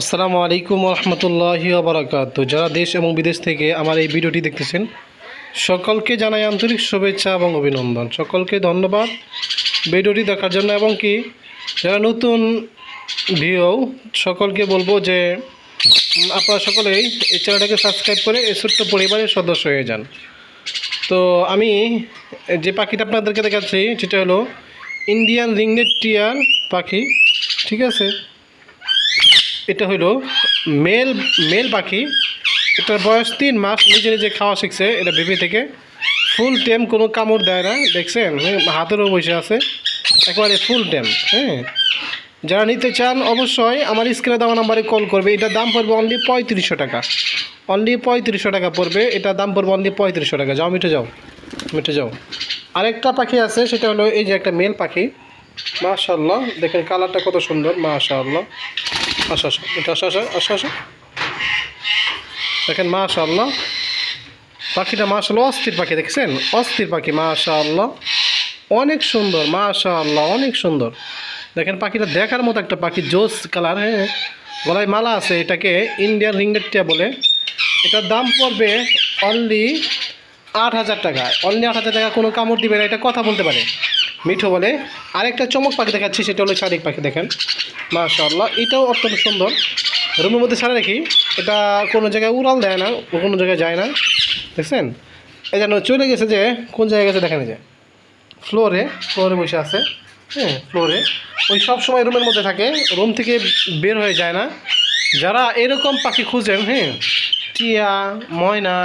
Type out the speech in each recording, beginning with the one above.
আসসালামু আলাইকুম রহমতুল্লাহি বারাকাত যারা দেশ এবং বিদেশ থেকে আমার এই ভিডিওটি দেখতেছেন, সকলকে জানাই আন্তরিক শুভেচ্ছা এবং অভিনন্দন। সকলকে ধন্যবাদ ভিডিওটি দেখার জন্য এবং কি যারা নতুন ভিউ, সকলকে বলব যে আপনারা সকলেই এই চ্যানেলটাকে সাবস্ক্রাইব করে এই ছোট্ট পরিবারের সদস্য হয়ে যান। তো আমি যে পাখিটা আপনাদেরকে দেখাচ্ছি, সেটা হলো ইন্ডিয়ান রিংনেট টিয়ার পাখি, ঠিক আছে? এটা হলো মেল মেল পাখি। এটার বয়স তিন মাস নিজে নিজে খাওয়া শিখছে এটা বেবি থেকে। ফুল টাইম কোনো কামড় দেয় না দেখছেন? হ্যাঁ, হাতেরও বসে আছে। একেবারে ফুল টাইম হ্যাঁ। যারা নিতে চান অবশ্যই আমার স্ক্রিনে দেওয়া নাম্বারে কল করবে। এটার দাম পড়বে অনলি পঁয়ত্রিশশো টাকা। অনলি পঁয়ত্রিশশো টাকা পড়বে। এটার দাম পড়বে অনলি পঁয়ত্রিশশো টাকা। যাও মিটে যাও মিটে যাও। আরেকটা পাখি আছে সেটা হলো এই যে একটা মেল পাখি। মাশাল্লাহ দেখেন কালারটা কত সুন্দর মাশাল্লাহ আসো আসো, এটা আসো আসো আসো আসো। দেখেন মাশাল্লাহ পাখিটা মাশাল্লাহ অস্থির পাখি, দেখছেন? অস্থির পাখি মাশাল্লাহ অনেক সুন্দর মাশাল্লাহ অনেক সুন্দর। দেখেন পাখিটা দেখার মতো একটা পাখি, জোস কালার হ্যাঁ? গলায় মালা আছে, এটাকে ইন্ডিয়ান রিংগেটটিয়া বলে। এটার দাম পড়বে অনলি আট হাজার টাকা। অনলি আট হাজার টাকা কোনো কামড় দিবে না, এটা কথা বলতে পারে। মিঠো বলে। আরেকটা চমক পাখি দেখাচ্ছি, সেটা হলো শালিক পাখি, দেখেন। মাশাআল্লাহ, এটাও অত্যন্ত সুন্দর। রুমের মধ্যে ছাড়া রাখি এটা কোনো জায়গায় উড়াল দেয় না, কোনো জায়গায় যায় না, দেখছেন? এই যেন চলে গেছে যে, কোন জায়গায় গেছে দেখেন যে। ফ্লোরে ফ্লোরে বসে আছে হ্যাঁ ফ্লোরে। ওই সব সময় রুমের মধ্যে থাকে, রুম থেকে বের হয়ে যায় না। যারা এরকম পাখি খুঁজেন হ্যাঁ টিয়া, ময়না,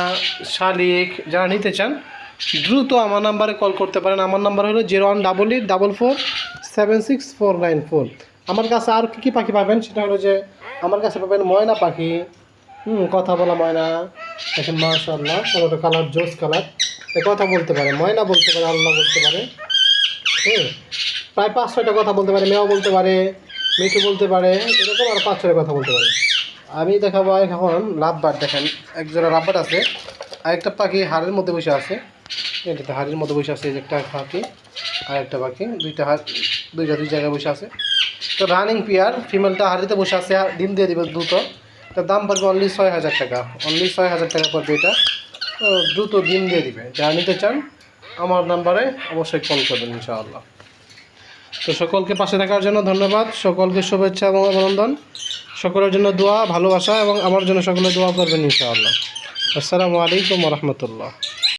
শালিক, যারা নিতে চান দ্রুত আমার নাম্বারে কল করতে পারেন। আমার নাম্বার হলো zero one double eight double four seven six four nine four. আমার কাছে আর কী কী পাখি পাবেন? সেটা হলো যে আমার কাছে পাবেন ময়না পাখি। হুম, কথা বলা ময়না। দেখেন মাশাল্লাহ কোনো কালার জোস কালার এ কথা বলতে পারে, ময়না বলতে পারে, আল্লাহ বলতে পারে। হুম, প্রায় পাঁচ ছয়টা কথা বলতে পারে, মেয়েও বলতে পারে, মিঠু বলতে পারে, এরকম আর পাঁচ ছয়টা কথা বলতে পারে। আমি দেখাবো এখন লাভবার, দেখেন একজোড়া লাভবার আছে, আরেকটা পাখি হাড়ের মধ্যে বসে আছে। এটাতে হাড়ের মতো বসে আছে একটা পাখি আর একটা পাখি দুইটা হাড়, দুইটা দুই জায়গায় বসে আছে। তো রানিং পেয়ার ফিমেলটা হাড়িতে বসে আছে ডিম দিয়ে দিবে দ্রুত। তার দাম পড়বে অনলি ছয় হাজার টাকা। অনলি ছয় হাজার টাকা পড়বে এটা। দ্রুত ডিম দিয়ে দিবে। যারা নিতে চান, আমার নাম্বারে অবশ্যই কল করবেন, ইনশাআল্লাহ। তো সকলকে পাশে থাকার জন্য ধন্যবাদ। সকলকে শুভেচ্ছা এবং অভিনন্দন। সকলের জন্য দোয়া, ভালোবাসা এবং আমার জন্য সকলে দোয়া করবেন, ইনশাআল্লাহ। আসসালামু আলাইকুম রহমতুল্লাহ।